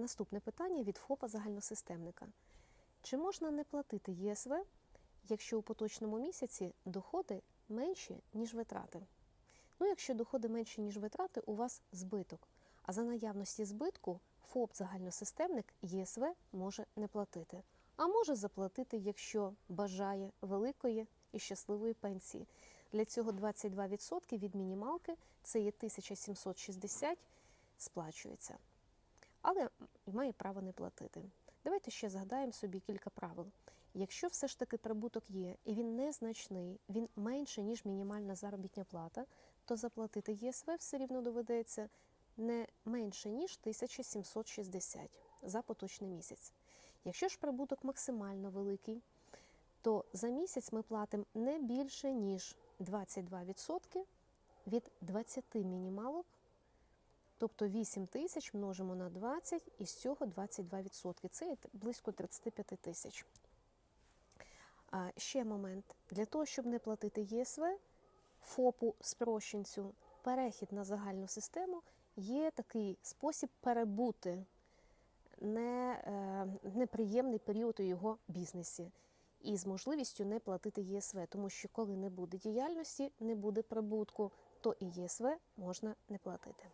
наступне питання від ФОПа загальносистемника. Чи можна не платити ЄСВ, якщо у поточному місяці доходи менші, ніж витрати? Ну, якщо доходи менші, ніж витрати, у вас збиток. А за наявності збитку ФОП загальносистемник ЄСВ може не платити. А може заплатити, якщо бажає великої і щасливої пенсії. Для цього 22% від мінімалки це є 1760 сплачується. Але має право не платити. Давайте ще згадаємо собі кілька правил. Якщо все ж таки прибуток є і він незначний, він менше, ніж мінімальна заробітня плата, то заплатити ЄСВ все рівно доведеться не менше, ніж 1760 за поточний місяць. Якщо ж прибуток максимально великий, то за місяць ми платимо не більше, ніж 22% від 20 мінімалок, тобто 8 тисяч множимо на 20 і з цього 22%. Це близько 35 тисяч. Ще момент. Для того, щоб не платити ЄСВ, ФОПу спрощенцю, перехід на загальну систему є такий спосіб перебути не, е, неприємний період у його бізнесі і з можливістю не платити ЄСВ, тому що коли не буде діяльності, не буде прибутку, то і ЄСВ можна не платити.